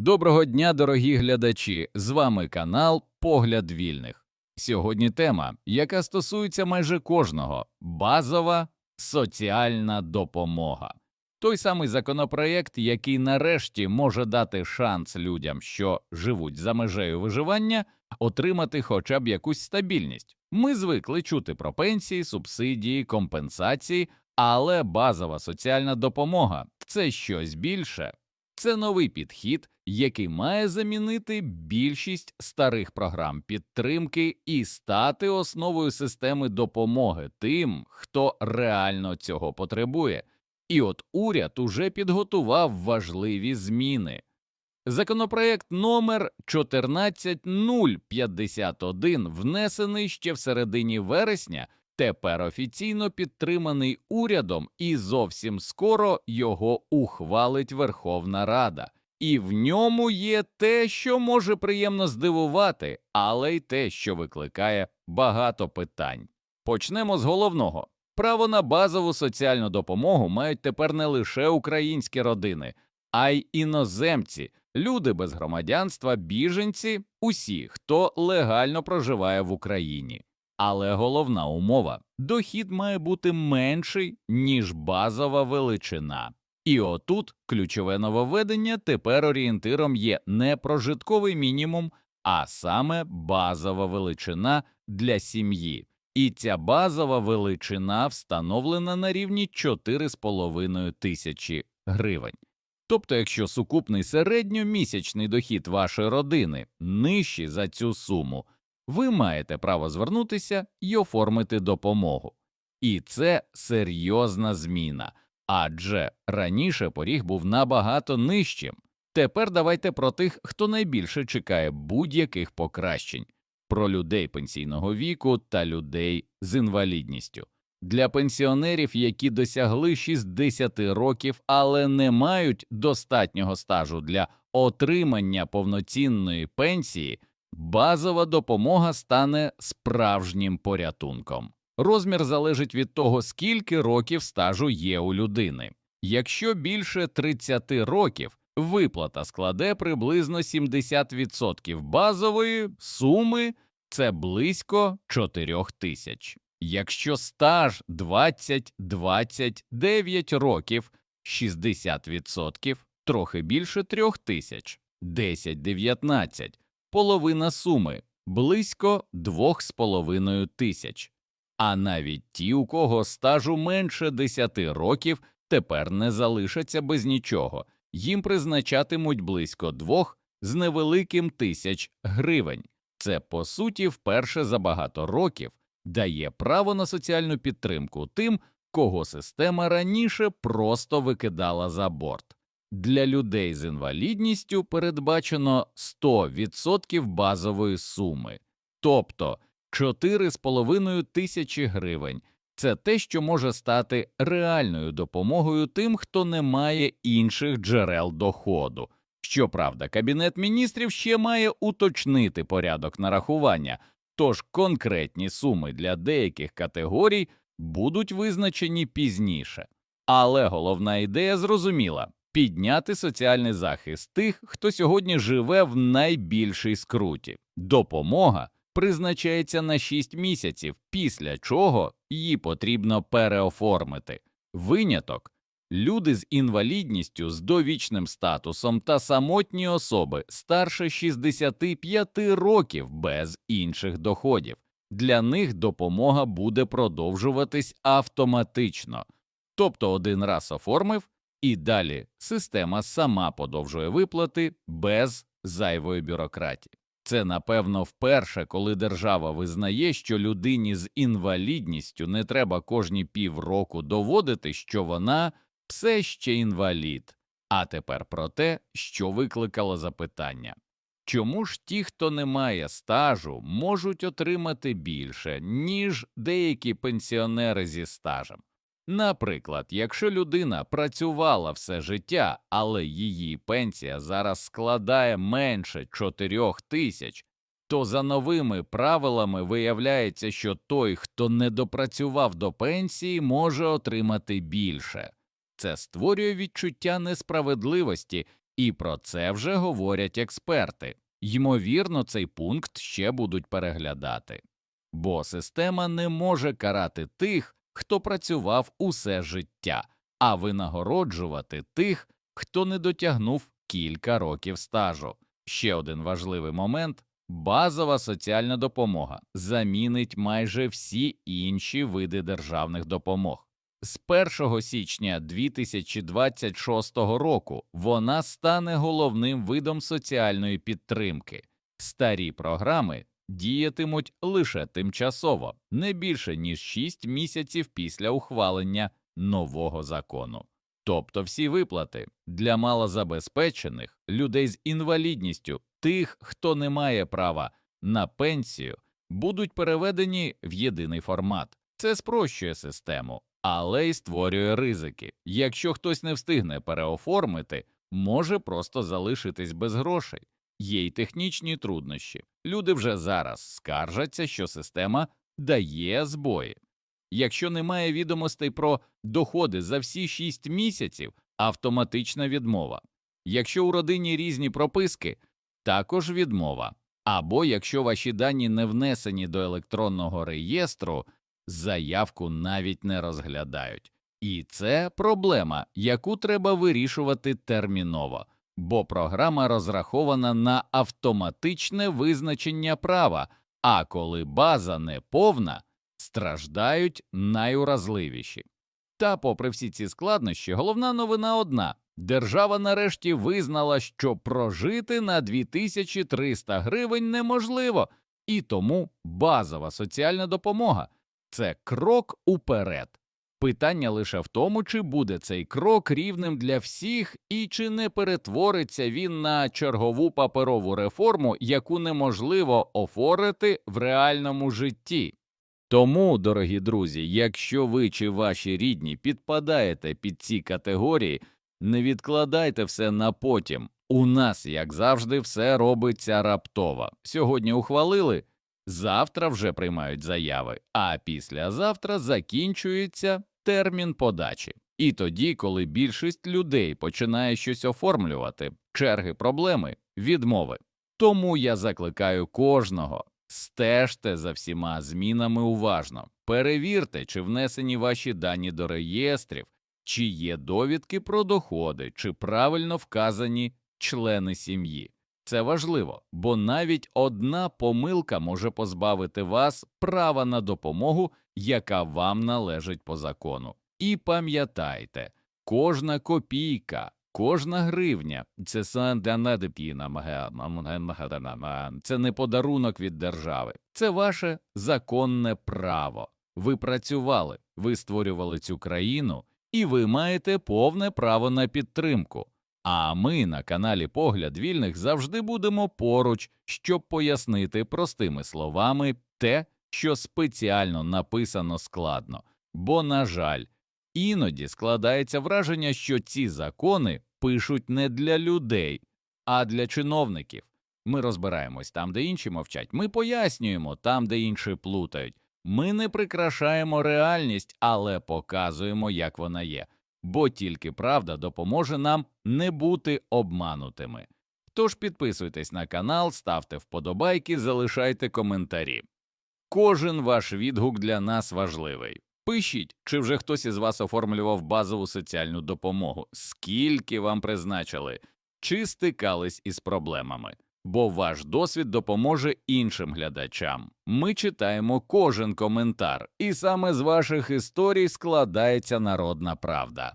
Доброго дня, дорогі глядачі! З вами канал Погляд вільних. Сьогодні тема, яка стосується майже кожного базова соціальна допомога. Той самий законопроєкт, який нарешті може дати шанс людям, що живуть за межею виживання, отримати хоча б якусь стабільність. Ми звикли чути про пенсії, субсидії, компенсації, але базова соціальна допомога це щось більше. Це новий підхід, який має замінити більшість старих програм підтримки і стати основою системи допомоги тим, хто реально цього потребує. І от уряд уже підготував важливі зміни. Законопроект номер 14051, внесений ще в середині вересня, тепер офіційно підтриманий урядом, і зовсім скоро його ухвалить Верховна Рада. І в ньому є те, що може приємно здивувати, але й те, що викликає багато питань. Почнемо з головного. Право на базову соціальну допомогу мають тепер не лише українські родини, а й іноземці, люди без громадянства, біженці, усі, хто легально проживає в Україні. Але головна умова дохід має бути менший, ніж базова величина. І отут ключове нововведення тепер орієнтиром є не прожитковий мінімум, а саме базова величина для сім'ї. І ця базова величина встановлена на рівні 4,5 тисячі гривень. Тобто, якщо сукупний середньомісячний дохід вашої родини нижчий за цю суму, ви маєте право звернутися і оформити допомогу. І це серйозна зміна, адже раніше поріг був набагато нижчим. Тепер давайте про тих, хто найбільше чекає будь-яких покращень, про людей пенсійного віку та людей з інвалідністю. Для пенсіонерів, які досягли 60 років, але не мають достатнього стажу для отримання повноцінної пенсії, базова допомога стане справжнім порятунком. Розмір залежить від того, скільки років стажу є у людини. Якщо більше 30 років, виплата складе приблизно 70% базової суми, це близько 4 тисяч. Якщо стаж 20-29 років, 60%, трохи більше 3 тисяч, 10-19, половина суми, близько 2,5 тисяч. А навіть ті, у кого стажу менше 10 років, тепер не залишаться без нічого, їм призначатимуть близько 2 з невеликим тисяч гривень. Це, по суті, вперше за багато років дає право на соціальну підтримку тим, кого система раніше просто викидала за борт. Для людей з інвалідністю передбачено 100% базової суми, тобто 4,5 тисячі гривень. Це те, що може стати реальною допомогою тим, хто не має інших джерел доходу. Щоправда, Кабінет міністрів ще має уточнити порядок нарахування, тож конкретні суми для деяких категорій будуть визначені пізніше. Але головна ідея зрозуміла підняти соціальний захист тих, хто сьогодні живе в найбільшій скруті. Допомога призначається на 6 місяців, після чого її потрібно переоформити. Виняток люди з інвалідністю з довічним статусом та самотні особи старше 65 років без інших доходів. Для них допомога буде продовжуватись автоматично, тобто один раз оформив, і далі система сама подовжує виплати без зайвої бюрократії. Це напевно вперше, коли держава визнає, що людині з інвалідністю не треба кожні півроку доводити, що вона все ще інвалід. А тепер про те, що викликало запитання чому ж ті, хто не має стажу, можуть отримати більше, ніж деякі пенсіонери зі стажем? Наприклад, якщо людина працювала все життя, але її пенсія зараз складає менше 4 тисяч, то за новими правилами виявляється, що той, хто не допрацював до пенсії, може отримати більше. Це створює відчуття несправедливості І про це вже говорять експерти. Ймовірно, цей пункт ще будуть переглядати, бо система не може карати тих, хто працював усе життя, а винагороджувати тих, хто не дотягнув кілька років стажу. Ще один важливий момент базова соціальна допомога замінить майже всі інші види державних допомог. З 1 січня 2026 року вона стане головним видом соціальної підтримки. Старі програми діятимуть лише тимчасово, не більше ніж 6 місяців після ухвалення нового закону. Тобто всі виплати для малозабезпечених людей з інвалідністю, тих, хто не має права на пенсію, будуть переведені в єдиний формат. Це спрощує систему, але й створює ризики. Якщо хтось не встигне переоформити, може просто залишитись без грошей. Є й технічні труднощі. Люди вже зараз скаржаться, що система дає збої. Якщо немає відомостей про доходи за всі 6 місяців, автоматична відмова. Якщо у родині різні прописки, також відмова. Або якщо ваші дані не внесені до електронного реєстру, заявку навіть не розглядають. І це проблема, яку треба вирішувати терміново, бо програма розрахована на автоматичне визначення права, а коли база не повна, страждають найуразливіші. Та, попри всі ці складнощі, головна новина одна держава нарешті визнала, що прожити на 2300 гривень неможливо, і тому базова соціальна допомога це крок уперед. Питання лише в тому, чи буде цей крок рівним для всіх і чи не перетвориться він на чергову паперову реформу, яку неможливо оформити в реальному житті. Тому, дорогі друзі, якщо ви чи ваші рідні підпадаєте під ці категорії, не відкладайте все на потім. У нас, як завжди, все робиться раптово. Сьогодні ухвалили, завтра вже приймають заяви, а післязавтра закінчується термін подачі. І тоді, коли більшість людей починає щось оформлювати, черги проблеми, відмови. Тому я закликаю кожного стежте за всіма змінами уважно, перевірте, чи внесені ваші дані до реєстрів, чи є довідки про доходи, чи правильно вказані члени сім'ї. Це важливо, бо навіть одна помилка може позбавити вас права на допомогу, яка вам належить по закону. І пам'ятайте, кожна копійка, кожна гривня це це не подарунок від держави, це ваше законне право. Ви працювали, ви створювали цю країну, і ви маєте повне право на підтримку. А ми на каналі Погляд Вільних завжди будемо поруч, щоб пояснити простими словами те, що спеціально написано складно. Бо, на жаль, іноді складається враження, що ці закони пишуть не для людей, а для чиновників. Ми розбираємось там, де інші мовчать. Ми пояснюємо там, де інші плутають. Ми не прикрашаємо реальність, але показуємо, як вона є бо тільки правда допоможе нам не бути обманутими. Тож підписуйтесь на канал, ставте вподобайки, залишайте коментарі. Кожен ваш відгук для нас важливий. Пишіть, чи вже хтось із вас оформлював базову соціальну допомогу, скільки вам призначили, чи стикались із проблемами, бо ваш досвід допоможе іншим глядачам. Ми читаємо кожен коментар, і саме з ваших історій складається народна правда.